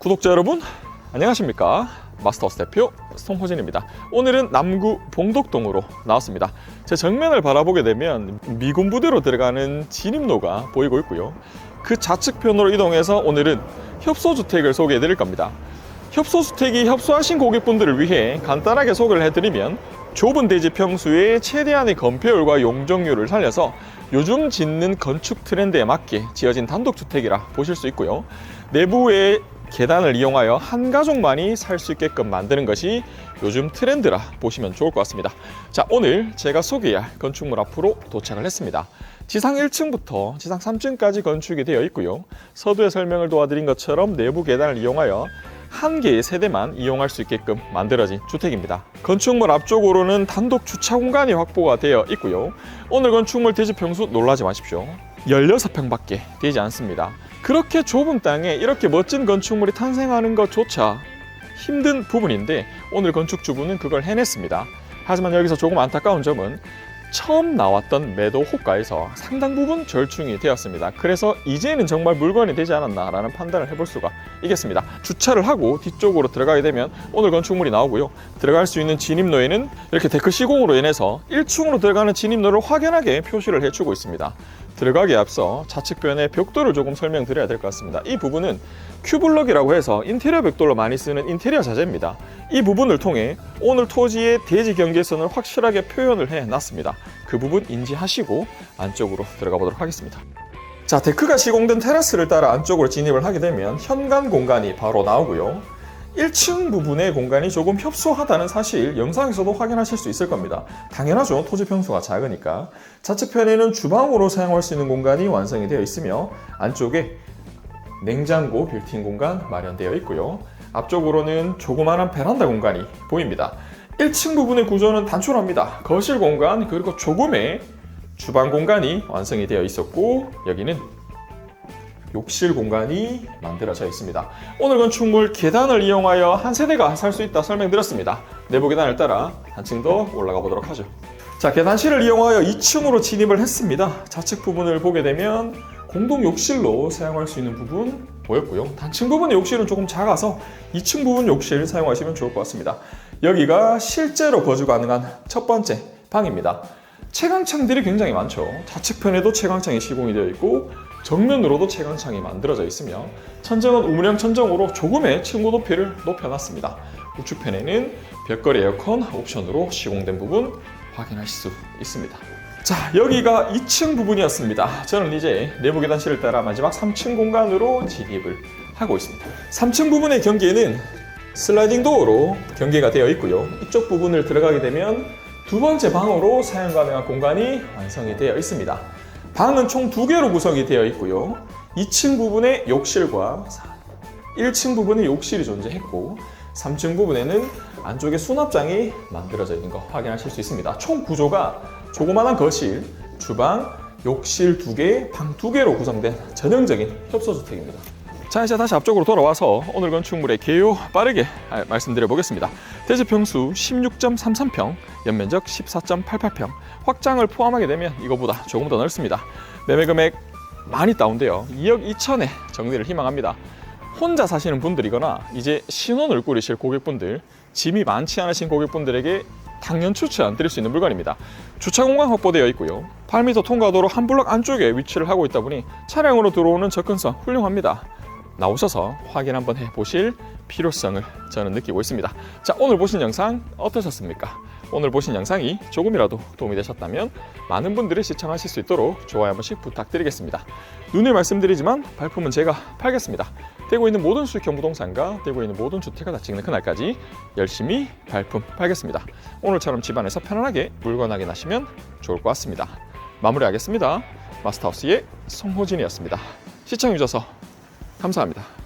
구독자 여러분 안녕하십니까? 마스터스 대표 송호진입니다. 오늘은 남구 봉덕동으로 나왔습니다. 제 정면을 바라보게 되면 미군 부대로 들어가는 진입로가 보이고 있고요. 그 좌측편으로 이동해서 오늘은 협소주택을 소개해 드릴 겁니다. 협소주택이 협소하신 고객분들을 위해 간단하게 소개를 해드리면 좁은 대지 평수에 최대한의 건폐율과 용적률을 살려서 요즘 짓는 건축 트렌드에 맞게 지어진 단독주택이라 보실 수 있고요. 내부에 계단을 이용하여 한 가족만이 살 수 있게끔 만드는 것이 요즘 트렌드라 보시면 좋을 것 같습니다. 자, 오늘 제가 소개할 건축물 앞으로 도착을 했습니다. 지상 1층부터 지상 3층까지 건축이 되어 있고요. 서두에 설명을 도와드린 것처럼 내부 계단을 이용하여 한 개의 세대만 이용할 수 있게끔 만들어진 주택입니다. 건축물 앞쪽으로는 단독 주차 공간이 확보가 되어 있고요. 오늘 건축물 대지 평수 놀라지 마십시오. 16평밖에 되지 않습니다. 그렇게 좁은 땅에 이렇게 멋진 건축물이 탄생하는 것조차 힘든 부분인데 오늘 건축주부는 그걸 해냈습니다. 하지만 여기서 조금 안타까운 점은 처음 나왔던 매도 호가에서 상당 부분 절충이 되었습니다. 그래서 이제는 정말 물건이 되지 않았나라는 판단을 해볼 수가 있겠습니다. 주차를 하고 뒤쪽으로 들어가게 되면 오늘 건축물이 나오고요. 들어갈 수 있는 진입로에는 이렇게 데크 시공으로 인해서 1층으로 들어가는 진입로를 확연하게 표시를 해주고 있습니다. 들어가기에 앞서 좌측변의 벽돌을 조금 설명드려야 될 것 같습니다. 이 부분은 큐블럭이라고 해서 인테리어 벽돌로 많이 쓰는 인테리어 자재입니다. 이 부분을 통해 오늘 토지의 대지 경계선을 확실하게 표현을 해 놨습니다. 그 부분 인지하시고 안쪽으로 들어가 보도록 하겠습니다. 자, 데크가 시공된 테라스를 따라 안쪽으로 진입을 하게 되면 현관 공간이 바로 나오고요. 1층 부분의 공간이 조금 협소하다는 사실 영상에서도 확인하실 수 있을 겁니다. 당연하죠. 토지 평수가 작으니까. 좌측편에는 주방으로 사용할 수 있는 공간이 완성이 되어 있으며 안쪽에 냉장고 빌트인 공간 마련되어 있고요. 앞쪽으로는 조그마한 베란다 공간이 보입니다. 1층 부분의 구조는 단촐합니다. 거실 공간 그리고 조금의 주방 공간이 완성이 되어 있었고 여기는 욕실 공간이 만들어져 있습니다. 오늘 건축물 계단을 이용하여 한 세대가 살 수 있다 설명드렸습니다. 내부 계단을 따라 한층 더 올라가 보도록 하죠. 자, 계단실을 이용하여 2층으로 진입을 했습니다. 좌측 부분을 보게 되면 공동 욕실로 사용할 수 있는 부분 보였고요. 단층 부분의 욕실은 조금 작아서 2층 부분 욕실 사용하시면 좋을 것 같습니다. 여기가 실제로 거주 가능한 첫 번째 방입니다. 채광창들이 굉장히 많죠. 좌측편에도 채광창이 시공이 되어 있고 정면으로도 채광창이 만들어져 있으며 천정은 우물형 천정으로 조금의 층고 높이를 높여놨습니다. 우측편에는 벽걸이 에어컨 옵션으로 시공된 부분 확인하실 수 있습니다. 자, 여기가 2층 부분이었습니다. 저는 이제 내부 계단실을 따라 마지막 3층 공간으로 진입을 하고 있습니다. 3층 부분의 경계는 슬라이딩 도어로 경계가 되어 있고요. 이쪽 부분을 들어가게 되면 두 번째 방으로 사용 가능한 공간이 완성이 되어 있습니다. 방은 총 두 개로 구성이 되어 있고요. 2층 부분에 욕실과 1층 부분에 욕실이 존재했고 3층 부분에는 안쪽에 수납장이 만들어져 있는 거 확인하실 수 있습니다. 총 구조가 조그마한 거실, 주방, 욕실 두 개, 방 두 개로 구성된 전형적인 협소주택입니다. 자 이제 다시 앞쪽으로 돌아와서 오늘 건축물의 개요 빠르게 아, 말씀드려 보겠습니다. 대지 평수 16.33평, 연면적 14.88평, 확장을 포함하게 되면 이거보다 조금 더 넓습니다. 매매 금액 많이 다운돼요. 2억 2천에 정리를 희망합니다. 혼자 사시는 분들이거나 이제 신혼을 꾸리실 고객분들, 짐이 많지 않으신 고객분들에게 당연 추천 드릴 수 있는 물건입니다. 주차 공간 확보되어 있고요. 8m 통과도로 한 블럭 안쪽에 위치를 하고 있다 보니 차량으로 들어오는 접근성 훌륭합니다. 나오셔서 확인 한번 해 보실 필요성을 저는 느끼고 있습니다. 자, 오늘 보신 영상 어떠셨습니까? 오늘 보신 영상이 조금이라도 도움이 되셨다면 많은 분들이 시청하실 수 있도록 좋아요 한 번씩 부탁드리겠습니다. 눈을 말씀드리지만 발품은 제가 팔겠습니다. 되고 있는 모든 수익형 부동산과 되고 있는 모든 주택을 다 찍는 그날까지 열심히 발품 팔겠습니다. 오늘처럼 집안에서 편안하게 물건 확인하시면 좋을 것 같습니다. 마무리하겠습니다. 마스터하우스의 송호진이었습니다. 시청해주셔서 감사합니다.